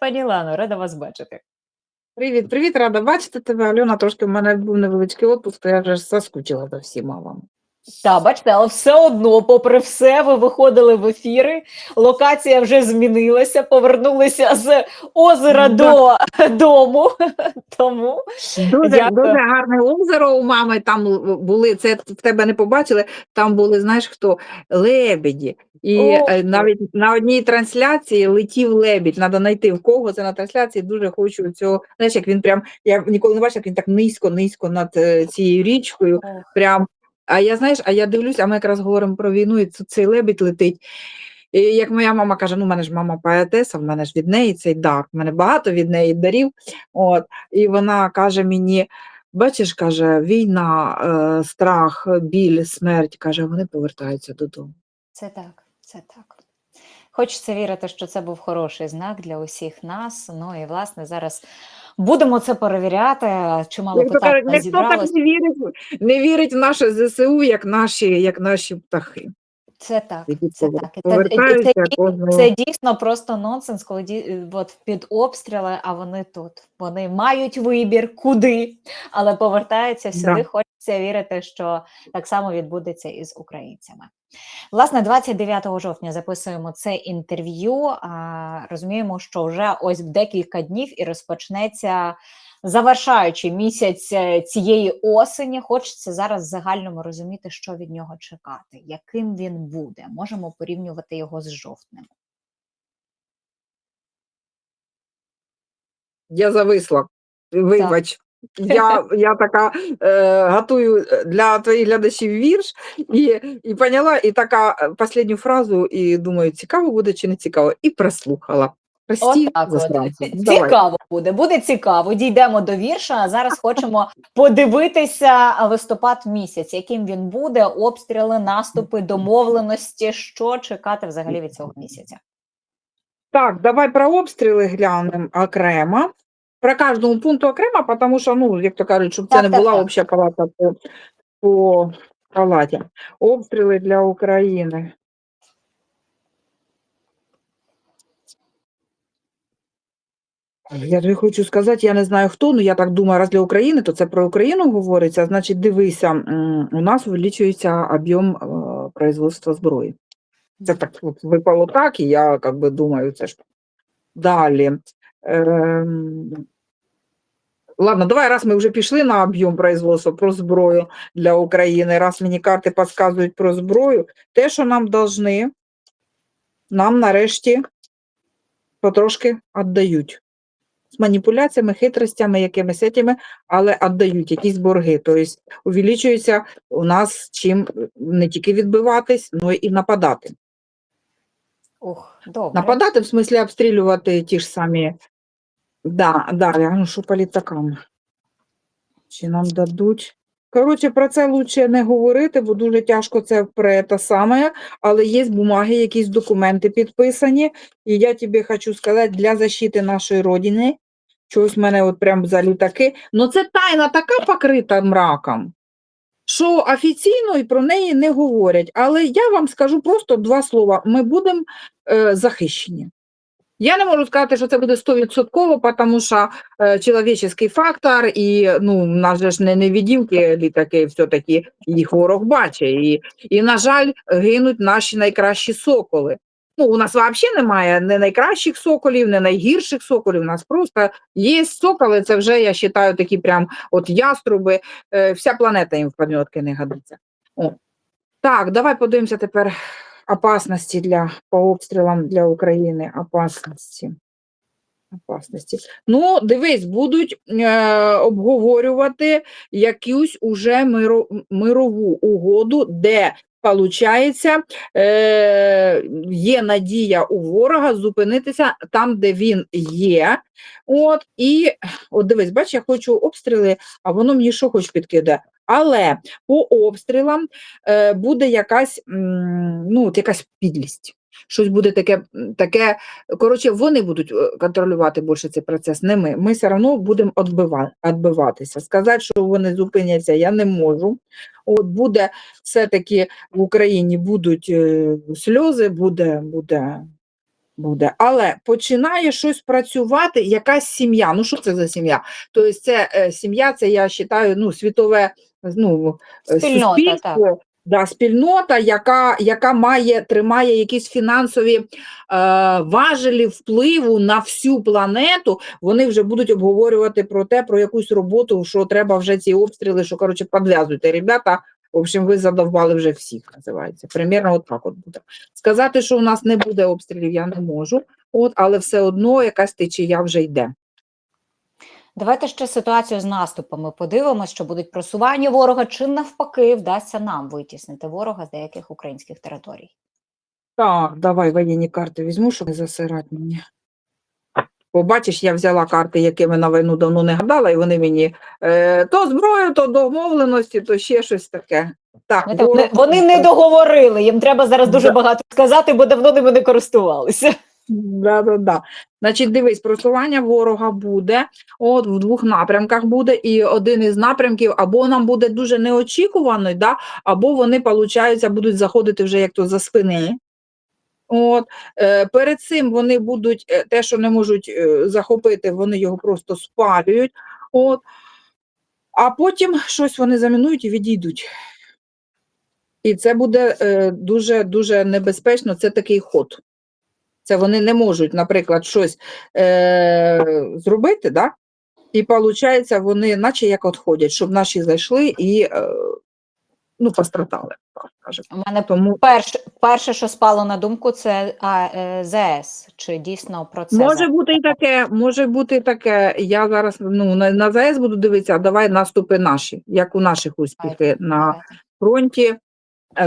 Пані Лано, рада вас бачити. Привіт, привіт, рада бачити тебе. Альона, трошки в мене був невеличкий отпуск, то я вже заскучила за всіма вами. Та, бачите, але все одно, попри все, ви виходили в ефіри. Локація вже змінилася, повернулися з озера до дому. Тому Дуже, Дякую. дуже гарне озеро у мами там були, це в тебе не побачили, там були, знаєш хто, лебеді. І О. е, навіть на одній трансляції летів лебідь. Треба знайти в кого це на трансляції. Дуже хочу цього. Знаєш, як він прям, я ніколи не бачила, як він так низько-низько над е, цією річкою. Прям. А я знаєш, а я дивлюсь, а ми якраз говоримо про війну, і цей лебідь летить. І як моя мама каже, ну в мене ж мама поетеса, в мене ж від неї цей дар, в мене багато від неї дарів. От, і вона каже мені: бачиш, каже, війна, е, страх, біль, смерть, каже, вони повертаються додому. це так, це так. Хочеться вірити, що це був хороший знак для усіх нас. Ну і власне зараз будемо це перевіряти. Чимало Як то кажуть, питань ніхто так не вірить, не вірить в наше ЗСУ, як наші, як наші птахи. Це так, це так. Це, це, це дійсно просто нонсенс, коли ді, от під обстріли, а вони тут. Вони мають вибір, куди, але повертаються сюди. Да. Хочеться вірити, що так само відбудеться і з українцями. Власне, 29 жовтня записуємо це інтерв'ю. Розуміємо, що вже ось декілька днів і розпочнеться завершаючи місяць е, цієї осені. Хочеться зараз в загальному розуміти, що від нього чекати, яким він буде. Можемо порівнювати його з жовтнем. Я зависла. Вибач. Я, я така е, готую для твоїх глядачів вірш і, і поняла, і така е, останню фразу, і думаю, цікаво буде чи не цікаво, і прослухала. Прості от. Цікаво буде, буде цікаво. Дійдемо до вірша. А зараз хочемо подивитися листопад місяць, яким він буде, обстріли, наступи, домовленості. Що чекати взагалі від цього місяця? Так, давай про обстріли глянемо окремо. Про кожному пункту окремо, тому що, ну, як то кажуть, щоб це не була обща палата по, по палаті. Обстріли для України. Я тобі хочу сказати, я не знаю хто, але я так думаю, раз для України, то це про Україну говориться. Значить, дивися, у нас увеличується об'єм е, производства зброї. Це так випало так, і я как би думаю, це ж далі. Ем... Ладно, давай, раз ми вже пішли на об'єм производства про зброю для України, раз мені карти підказують про зброю, те, що нам должны, нам нарешті потрошки віддають. З маніпуляціями, хитростями, якимись етими, але віддають якісь борги. Тобто увеличується у нас чим не тільки відбиватись, але і нападати. Ух, добре. Нападати, в смислі обстрілювати ті ж самі. Да, далі, а ну що по літакам? Чи нам дадуть? Коротше, про це лучше не говорити, бо дуже тяжко це про те саме, але є бумаги, якісь документи підписані, і я тобі хочу сказати, для защити нашої родини, чогось мене от прям за літаки, ну це тайна така покрита мраком, що офіційно і про неї не говорять. Але я вам скажу просто два слова: ми будемо е, захищені. Я не можу сказати, що це буде 100%, тому що е, чоловічий фактор, і ну, у нас ж не невідімки літаки, все-таки їх ворог бачить. І, і, на жаль, гинуть наші найкращі соколи. Ну, у нас взагалі немає не найкращих соколів, не найгірших соколів. У нас просто є соколи, це вже, я вважаю, такі прям от яструби. Е, вся планета їм в пам'ятки не годиться. О. Так, давай подивимося тепер опасності для по обстрілам для України. Опасності. Опасності. Ну, дивись, будуть е, обговорювати якусь уже миро, мирову угоду, де Получається, е, є надія у ворога зупинитися там, де він є. От, і от дивись, бач, я хочу обстріли, а воно мені що хоч підкидає. Але по обстрілам е, буде якась, ну, якась підлість. Щось буде таке, таке, коротше, вони будуть е, контролювати більше цей процес, не ми. Ми все одно будемо відбиватися. Сказати, що вони зупиняться, я не можу. От буде все-таки в Україні будуть е, сльози, буде, буде буде. Але починає щось працювати, якась сім'я. Ну, що це за сім'я? Тобто, це сім'я, це я вважаю, ну, світове ну, е, Спільнота, суспільство. Да, спільнота, яка, яка має, тримає якісь фінансові е, важелі впливу на всю планету, вони вже будуть обговорювати про те, про якусь роботу, що треба вже ці обстріли, що коротше, підв'язуйте, ребята. В общем, ви задовбали вже всіх, називається. Примірно от так от буде. Сказати, що у нас не буде обстрілів, я не можу, от, але все одно якась течія вже йде. Давайте ще ситуацію з наступами подивимось, що будуть просування ворога, чи навпаки вдасться нам витіснити ворога з деяких українських територій. Так, давай воєнні карти візьму, щоб не засирати мені. Побачиш, я взяла карти, якими на війну давно не гадала, і вони мені е, то зброю, то домовленості, то ще щось таке. Так, не- вони не договорили. Їм треба зараз дуже Да. багато сказати, бо давно ними не користувалися. Да, да, да. Значить, дивись, просування ворога буде, от в двох напрямках буде, і один із напрямків або нам буде дуже неочікуваний, да, або вони, получаються, будуть заходити вже як то за спини. От, е, перед цим вони будуть е, те, що не можуть е, захопити, вони його просто спалюють. От, а потім щось вони замінують і відійдуть. І це буде е, дуже дуже небезпечно. Це такий ход. Це вони не можуть, наприклад, щось е, зробити, да? і виходить, вони наче як відходять, щоб наші зайшли і е, ну, пострадали. У мене Тому перше, перше, що спало на думку, це а, е, ЗС. Чи дійсно про це може бути і таке, може бути і таке. Я зараз ну, на, на ЗАЕС буду дивитися, а давай наступи наші, як у наших успіхи на фронті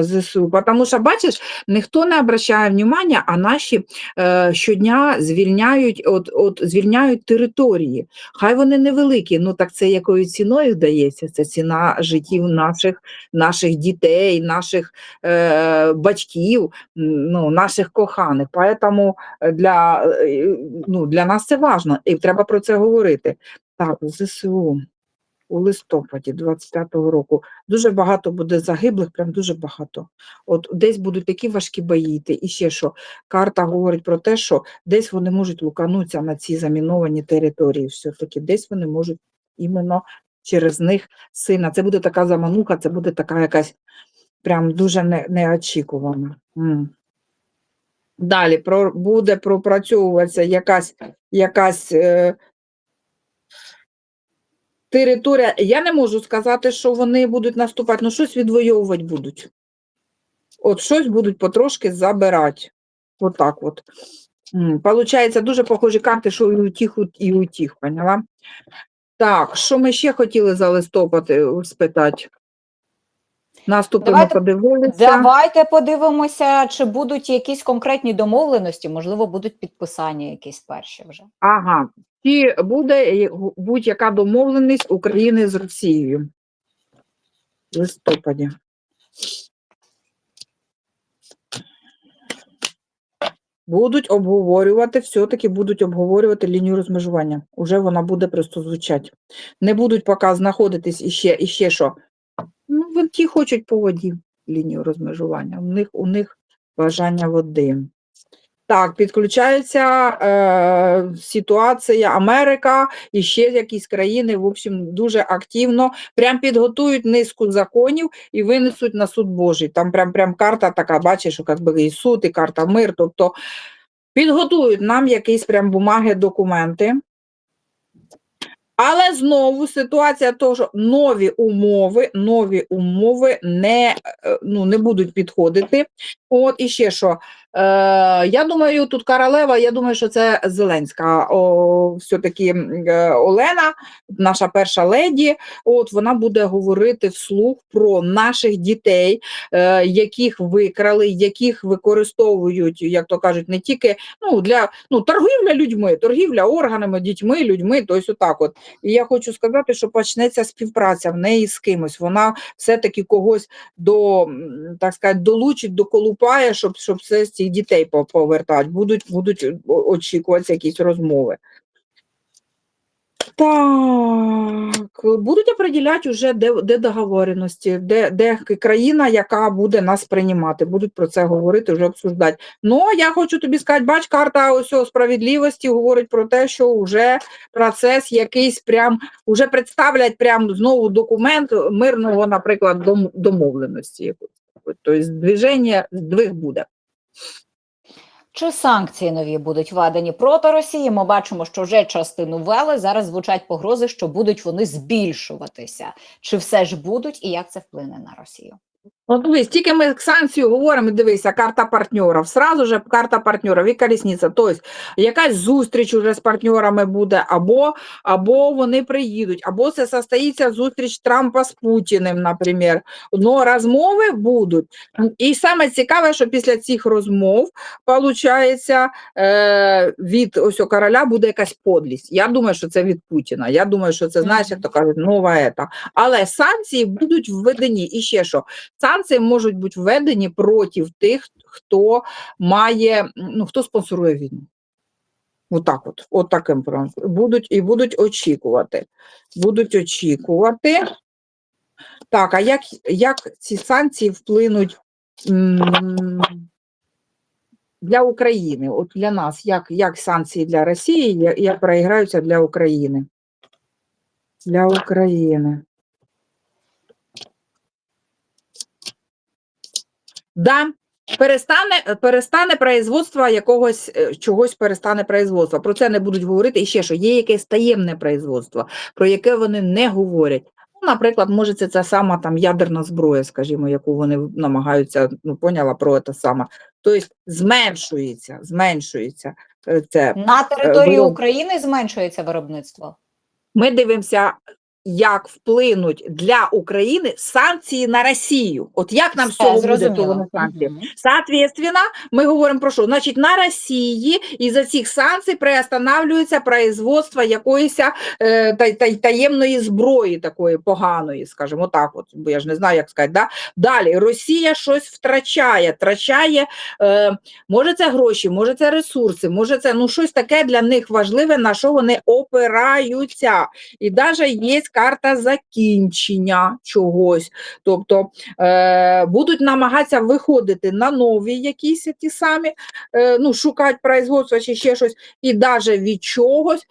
ЗСУ. Тому що, бачиш, ніхто не обращає внимання, а наші е, щодня звільняють, от, от, звільняють території. Хай вони невеликі, ну так це якою ціною дається? Це ціна життів наших, наших дітей, наших е, батьків, ну, наших коханих. Поэтому для, е, ну, для нас це важливо, і треба про це говорити. Так, ЗСУ. У листопаді 25-го року дуже багато буде загиблих, прям дуже багато. От десь будуть такі важкі бої. І ще що, карта говорить про те, що десь вони можуть луканутися на ці заміновані території. Все-таки десь вони можуть іменно через них сильно. Це буде така замануха, це буде така якась прям дуже не, неочікувана. М. Далі про, буде пропрацьовуватися якась, якась е, територія. Я не можу сказати, що вони будуть наступати, але щось відвоювати будуть. От щось будуть потрошки забирати. Отак от. Получається, дуже похожі карти, що і утіх, і утіх, поняла? Так, що ми ще хотіли за листопад е, спитати? Наступи Давайте- ми подивилися. Давайте подивимося, чи будуть якісь конкретні домовленості, можливо, будуть підписання якісь перші вже. Ага. Чи буде будь-яка домовленість України з Росією? В листопаді. Будуть обговорювати, все-таки будуть обговорювати лінію розмежування. Уже вона буде просто звучати. Не будуть поки знаходитись іще, іще що. Ну, ті хочуть по воді лінію розмежування. У них, у них бажання води. Так, підключається е, ситуація Америка і ще якісь країни, в общем, дуже активно. Прям підготують низку законів і винесуть на суд Божий. Там прям, прям карта така, бачиш, що як би і суд, і карта мир. Тобто підготують нам якісь прям бумаги, документи. Але знову ситуація того, що нові умови, нові умови не, е, ну, не будуть підходити. От і ще що. Е, я думаю, тут королева, я думаю, що це Зеленська. О, все-таки е, Олена, наша перша леді, от вона буде говорити вслух про наших дітей, е, яких викрали, яких використовують, як то кажуть, не тільки ну, для ну, торгівля людьми, торгівля органами, дітьми, людьми, тобто отак от. І я хочу сказати, що почнеться співпраця в неї з кимось. Вона все-таки когось до, так сказати, долучить, доколупає, щоб, щоб все з цих дітей повертати. Будуть, будуть очікуватися якісь розмови. Так, будуть определяти вже, де, де договореності, де, де країна, яка буде нас приймати. Будуть про це говорити, вже обсуждати. Ну, я хочу тобі сказати, бач, карта ось справедливості говорить про те, що вже процес якийсь прям, вже представлять прям знову документ мирного, наприклад, домовленості. Тобто, движення, здвиг буде. Чи санкції нові будуть введені проти Росії? Ми бачимо, що вже частину ввели. Зараз звучать погрози, що будуть вони збільшуватися. Чи все ж будуть, і як це вплине на Росію? Ну, дивись, тільки ми санкцію говоримо, дивися, карта партнерів. Сразу же карта партнерів і колісниця. Тобто якась зустріч уже з партнерами буде, або, або вони приїдуть, або це состоїться зустріч Трампа з Путіним, наприклад. Ну, розмови будуть. І саме цікаве, що після цих розмов, виходить, е, від ось короля буде якась подлість. Я думаю, що це від Путіна. Я думаю, що це, знаєш, як то кажуть, нова ета. Але санкції будуть введені. І ще що? Санкції можуть бути введені проти тих, хто має, ну, хто спонсорує війну. Отак от, от таким. Будуть і будуть очікувати. Будуть очікувати. Так, а як, як ці санкції вплинуть для України? От для нас, як, як санкції для Росії, як, проіграються для України? Для України. Да, перестане, перестане производство якогось е, чогось перестане производство. Про це не будуть говорити. І ще що є якесь таємне производство, про яке вони не говорять. Ну, наприклад, може, це ця сама там ядерна зброя, скажімо, яку вони намагаються, ну поняла про це саме. Тобто зменшується, зменшується е, це. На території вироб- України зменшується виробництво. Ми дивимося, як вплинуть для України санкції на Росію. От як нам з Все, цього буде санкції? Соответственно, мы говорим про що? Значить, на Росії із-за цих санкцій приостанавливається производство якоїсь е, та, та, таємної зброї, такої поганої, скажімо так, от, бо я ж не знаю, як сказати. Да? Далі, Росія щось втрачає, втрачає, е, може це гроші, може це ресурси, може це ну, щось таке для них важливе, на що вони опираються. І навіть є карта закінчення чогось. Тобто е, будуть намагатися виходити на нові якісь ті самі, е, ну, шукати производство чи ще щось, і навіть від чогось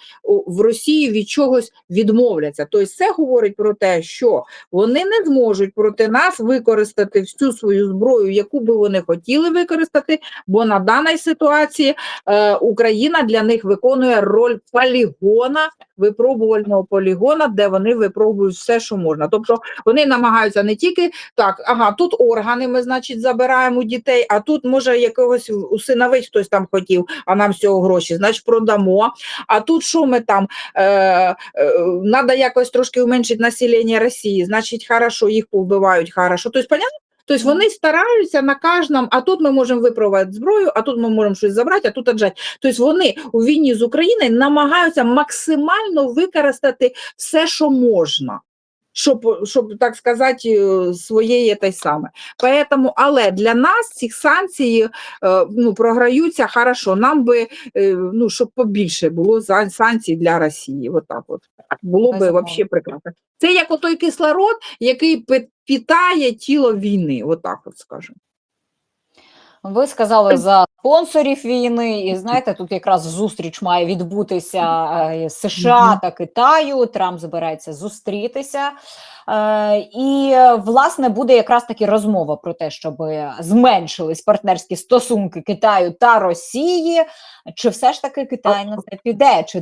в Росії від чогось відмовляться. Тобто це говорить про те, що вони не зможуть проти нас використати всю свою зброю, яку би вони хотіли використати, бо на даній ситуації е, Україна для них виконує роль полігона, випробувального полігона, де вони випробують все, що можна. Тобто вони намагаються не тільки так, ага, тут органи ми, значить, забираємо дітей, а тут, може, якогось усиновить хтось там хотів, а нам з цього гроші, значить, продамо. А тут що ми там, е, е, треба якось трошки уменшити населення Росії, значить, хорошо, їх повбивають, хорошо. Тобто, понятно? Тобто вони стараються на кожному, а тут ми можемо випробувати зброю, а тут ми можемо щось забрати, а тут аджать. Тобто вони у війні з Україною намагаються максимально використати все, що можна щоб, щоб так сказати, е, своєї те саме. Поэтому, але для нас ці санкцій е, ну, програються хорошо. Нам би, е, ну, щоб побільше було санкцій для Росії. Отак от. Було би взагалі прекрасно. Це як отой кислород, який питає тіло війни. Отак от скажемо. Ви сказали за спонсорів війни, і знаєте, тут якраз зустріч має відбутися е, США та Китаю. Трамп збирається зустрітися. Е, І власне буде якраз таки розмова про те, щоб зменшились партнерські стосунки Китаю та Росії. Чи все ж таки Китай на це піде, чи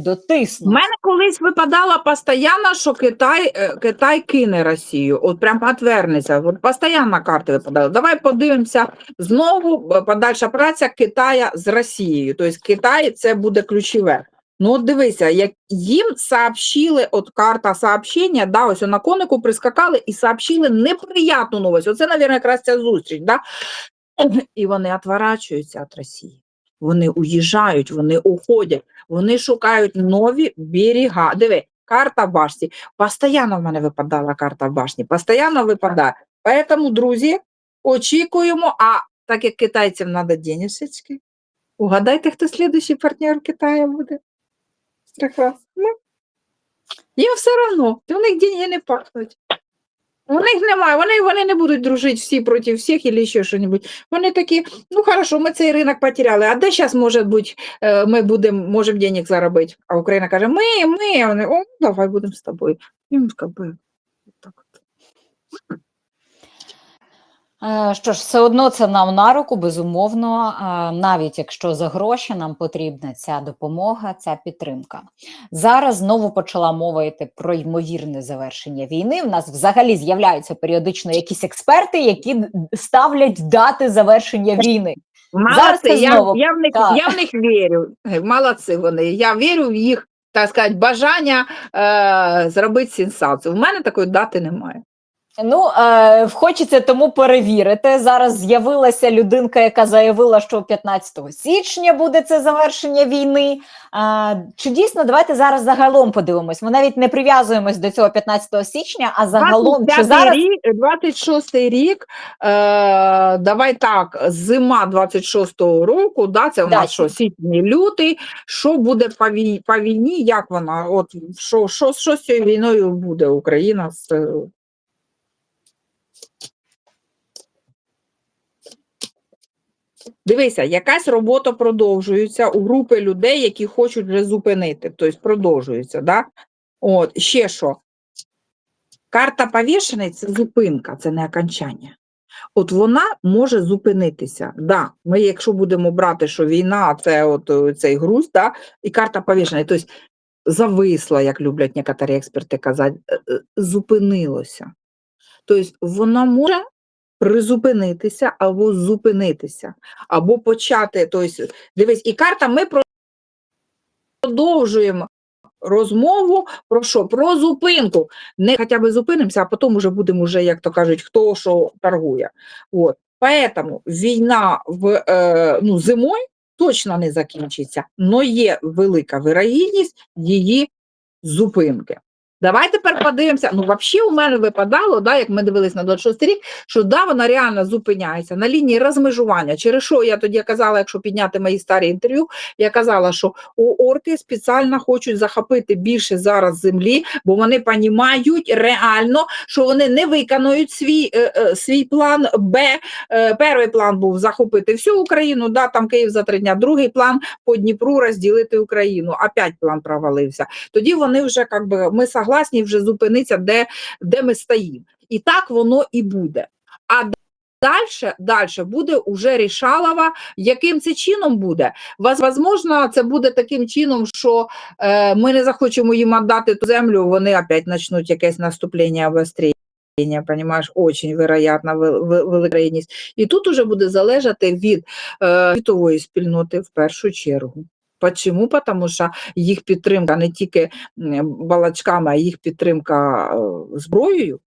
У мене колись випадало постійно, що Китай, е, Китай кине Росію. От прям отвернеться. От постійно карти випадали. Давай подивимося знову е, подальша праця Китая з Росією. Тобто Китай це буде ключове. Ну, от дивися, як їм сообщили, от карта сообщення, да, ось на конику прискакали і сообщили неприятну новость. Оце, мабуть, якраз ця зустріч. Да? І вони відворачуються від Росії. Вони уїжджають, вони уходять, вони шукають нові берега. Диви, карта башні. Постоянно в мене випадала карта башні, постійно випадає. Поэтому, друзі, очікуємо, а так як китайцям треба денежечки, угадайте, хто слідуючий партнер Китаю буде? Прекрасно. Ну, Їм все одно, у них деньги не пахнуть. У них немає, вони, вони не будуть дружити всі проти всіх або ще щось. Вони такі, ну хорошо, ми цей ринок потеряли, а де зараз, може бути, е, ми будемо, можемо денег заробити? А Україна каже, ми, ми, а вони, о, давай будемо з тобою. Їм скаби. Так от. Е, Що ж, все одно це нам на руку, безумовно, е, навіть якщо за гроші нам потрібна ця допомога, ця підтримка. Зараз знову почала мова йти про ймовірне завершення війни. В нас взагалі з'являються періодично якісь експерти, які ставлять дати завершення війни. Молодці, я, знову, я, в них, я в них вірю. Е, Молодці вони. Я вірю в їх, так сказати, бажання е, зробити сенсацію. У мене такої дати немає. Ну, е, хочеться тому перевірити. Зараз з'явилася людинка, яка заявила, що 15 січня буде це завершення війни. Е, чи дійсно давайте зараз загалом подивимось? Ми навіть не прив'язуємось до цього 15 січня, а загалом чи 25-й зараз рік, 26-й рік, е, давай так, зима 26-го року, да, це у Да, нас що, січні, лютий, що буде по, вій, по війні, як вона, от, що, що, що з цією війною буде Україна? З, Дивися, якась робота продовжується у групи людей, які хочуть вже зупинити, тобто продовжується, да? От, ще що? Карта повішений це зупинка, це не окончання. От вона може зупинитися. Да, ми, якщо будемо брати, що війна це от е, цей груз, да, і карта повішений, тобто зависла, як люблять некоторі експерти казати, е, е, зупинилося. Тобто вона може призупинитися або зупинитися, або почати. Тобто, дивись, і карта ми продовжуємо розмову про що? Про зупинку. Не хоча б зупинимося, а потім вже будемо, вже, як то кажуть, хто що торгує. От. Поэтому війна в, е, ну, зимою точно не закінчиться, але є велика вирогідність її зупинки. Давай тепер подивимося. Ну, взагалі, у мене випадало, да, як ми дивились на 26 рік, що да, вона реально зупиняється на лінії розмежування. Через що я тоді казала, якщо підняти мої старі інтерв'ю, я казала, що у орки спеціально хочуть захопити більше зараз землі, бо вони розуміють реально, що вони не виконують свій, е, е, свій план Б. Е, перший план був захопити всю Україну, да, там Київ за три дня. Другий план по Дніпру розділити Україну. Опять план провалився. Тоді вони вже как би, ми вже зупинитися, де, де ми стоїмо. І так воно і буде. А Дальше, дальше буде уже рішалова, яким це чином буде. Возможно, це буде таким чином, що е, ми не захочемо їм віддати ту землю, вони опять почнуть якесь наступлення обострення. Понимаєш, очень вероятно, вел- вел- велика. І тут уже буде залежати від е, світової спільноти в першу чергу. Почому? Тому що їх підтримка не тільки балачками, а їх підтримка зброєю.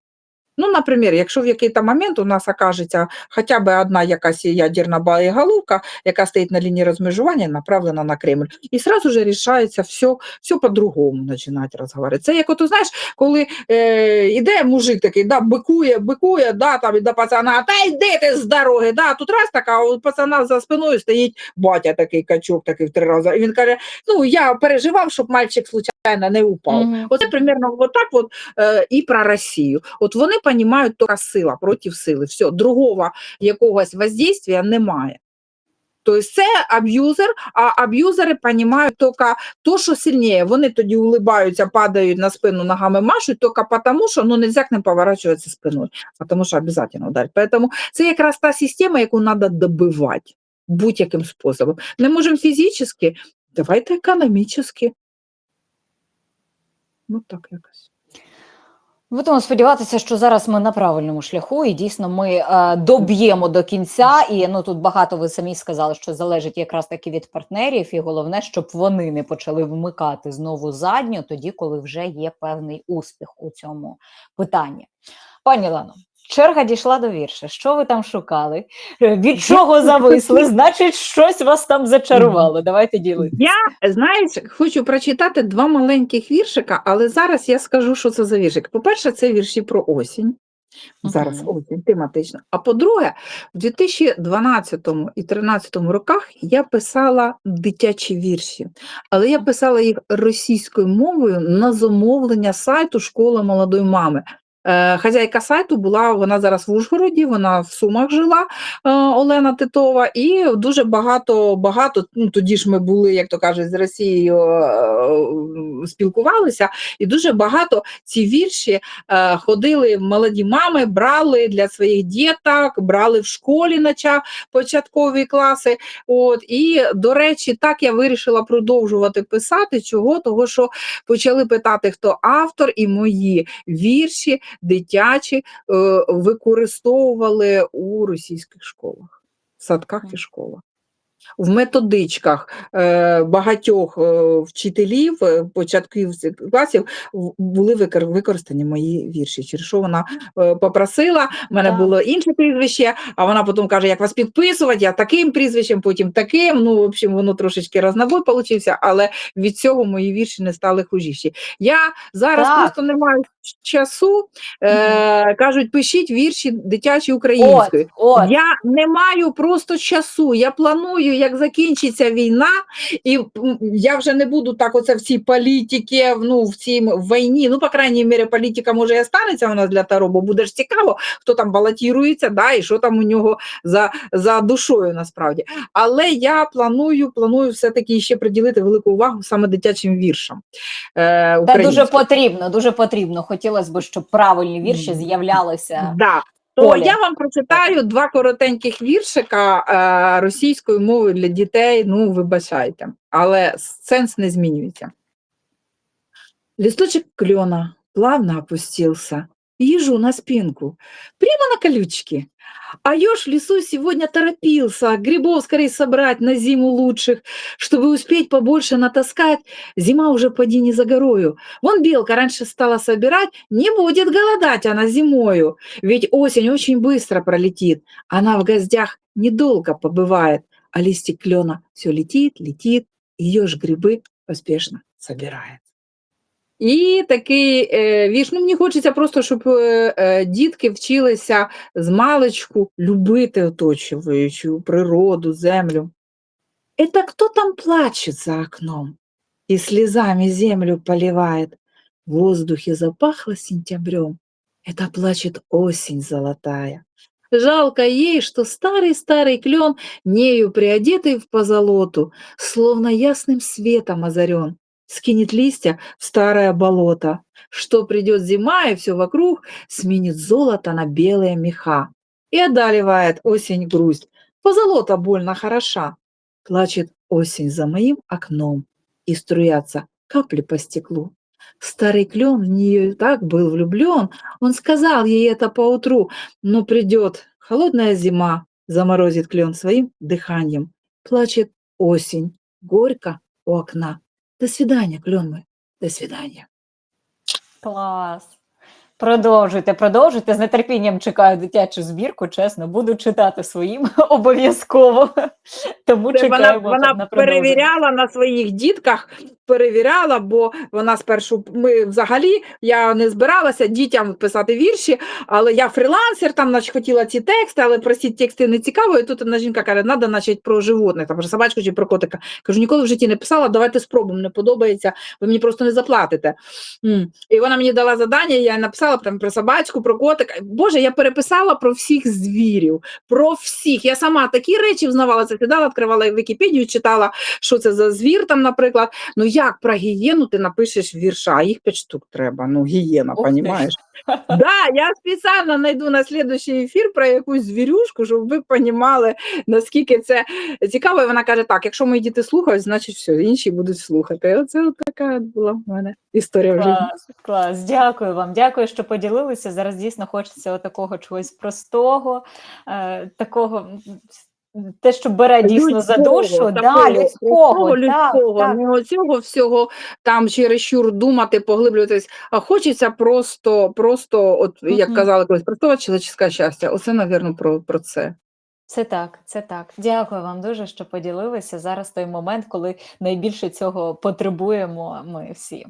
Ну, наприклад, якщо в якийсь момент у нас окажеться хоча б одна якась ядерна боєголовка, яка стоїть на лінії розмежування, направлена на Кремль, і сразу же рішається все, все по-другому починати розговорити. Це як ото, знаєш, коли е, іде мужик такий, да, бикує, бикує, да, там, і до пацана, та йди ти з дороги, да, тут раз така, а у пацана за спиною стоїть батя такий качок, такий в три рази, і він каже, ну, я переживав, щоб мальчик случайно не упав. Мгм. Оце примерно вот так от е, і про Росію. От вони розуміють, то сила проти сили. Все, другого якогось воздействия немає. Тобто це аб'юзер, а аб'юзери розуміють тільки то, що сильніше. Вони тоді улибаються, падають на спину, ногами машуть, тільки тому, що ну, нельзя к ним поворачуватися спиною, тому що обов'язково ударить. Поэтому це якраз та система, яку треба добивати будь-яким способом. Не можемо фізично, давайте економічно. Ну так якось. Будемо сподіватися, що зараз ми на правильному шляху, і дійсно ми е, доб'ємо до кінця. І ну тут багато ви самі сказали, що залежить якраз таки від партнерів, і головне, щоб вони не почали вмикати знову задню, тоді, коли вже є певний успіх у цьому питанні. Пані Лано, черга дійшла до вірша. Що ви там шукали? Е, Від чого зависли? Значить, щось вас там зачарувало. Давайте ділитися. Я, знаєш, хочу прочитати два маленьких віршика, але зараз я скажу, що це за віршик. По-перше, це вірші про осінь. Зараз осінь тематично. А по-друге, в 2012 і 2013 роках я писала дитячі вірші, але я писала їх російською мовою на замовлення сайту Школа молодої мами. Е, Хазяйка сайту була, вона зараз в Ужгороді, вона в Сумах жила, е, Олена Титова, і дуже багато, багато, ну тоді ж ми були, як то кажуть, з Росією е, спілкувалися, і дуже багато ці вірші ходили молоді мами, брали для своїх діток, брали в школі нача початкові класи. От, і, до речі, так я вирішила продовжувати писати. Чого? Того, що почали питати, хто автор, і мої вірші дитячі е, використовували у російських школах, садках і школах. В методичках е, багатьох е, вчителів е, початківців класів були використані мої вірші. Через що вона попросила, в мене Так. було інше прізвище, а вона потім каже, як вас підписувати, я таким прізвищем, потім таким. Ну, в общем, воно трошечки разнобой получився, але від цього мої вірші не стали хужіші. Я зараз Так. просто не маю часу. Е, кажуть, пишіть вірші дитячі українською. От, от. Я не маю просто часу. Я планую, як закінчиться війна, і я вже не буду так оце в цій політиці, ну, в цій війні. Ну, по крайній мірі, політика може і останеться у нас для Таро, бо буде ж цікаво, хто там балотірується, да, і що там у нього за, за душою насправді. Але я планую, планую все-таки ще приділити велику увагу саме дитячим віршам. Е, Та дуже потрібно, дуже потрібно. Хотілося б, щоб правильні вірші з'являлися. Да. То Оля. я вам прочитаю два коротеньких віршика е, російською мовою для дітей. Ну, вибачайте, але сенс не змінюється. Листочек клена плавно опустился, ежу на спинку, прямо на колючки. А еж в лесу сегодня торопился грибов скорее собрать на зиму лучших, чтобы успеть побольше натаскать. Зима уже поди не за горою. Вон белка раньше стала собирать, не будет голодать она зимою. Ведь осень очень быстро пролетит. Она в гостях недолго побывает, а листик клена все летит, летит, ее ж грибы поспешно собирает. І такий е, вірш, ну мені хочеться просто, щоб е, е, дітки вчилися з маличку любити оточуючу природу, землю. Это кто там плачет за окном и слезами землю поливает? В воздухе запахло сентябрем. Это плачет осень золотая. Жалко ей, что старый-старый клен, нею приодетый в позолоту, словно ясным светом озарен, скинет листья в старое болото. Что придет зима, и все вокруг сменит золото на белые меха. И одолевает осень грусть. Позолота больно хороша. Плачет осень за моим окном, и струятся капли по стеклу. Старый клен в нее так был влюблен, он сказал ей это поутру, но придет холодная зима, заморозит клен своим дыханием. Плачет осень, горько у окна. До свідання, кльоми, до свідання. Клас. Продовжуйте, продовжуйте. З нетерпінням чекаю дитячу збірку. Чесно, буду читати своїм обов'язково. Тому Це вона, чекаємо вона на перевіряла на своїх дітках, перевіряла, бо вона спершу ми взагалі я не збиралася дітям писати вірші, але я фрілансер, там значить, хотіла ці тексти, але про ці тексти не цікаво. І тут одна жінка каже, треба значить, про животних, там про собачку чи про котика. Кажу, ніколи в житті не писала, давайте спробуємо, не подобається, ви мені просто не заплатите. І вона мені дала завдання, я написала там про собачку, про котика. Боже, я переписала про всіх звірів, про всіх. Я сама такі речі взнавалася, сідала, відкривала Вікіпедію, читала, що це за звір там, наприклад. Ну як про гієну ти напишеш вірша, а їх п'ять штук треба. Ну, гієна, понімаєш? Да, я спеціально знайду на слідуючий ефір про якусь звірюшку, щоб ви розуміли, наскільки це цікаво. І вона каже: так, якщо мої діти слухають, значить все, інші будуть слухати. Оце от така була в мене історія. Клас, клас. Дякую вам. Дякую, що поділилися. Зараз дійсно хочеться такого чогось простого, е, такого. Те, що бере дійсно за душу, да, людського, так, людського, так. не оцього всього там чересчур думати, поглиблюватись, а хочеться просто, просто, от як Мгм. казали колись, простого чоловічського щастя. Оце, напевно, про, про це. Це так, це так. Дякую вам дуже, що поділилися. Зараз той момент, коли найбільше цього потребуємо ми всі.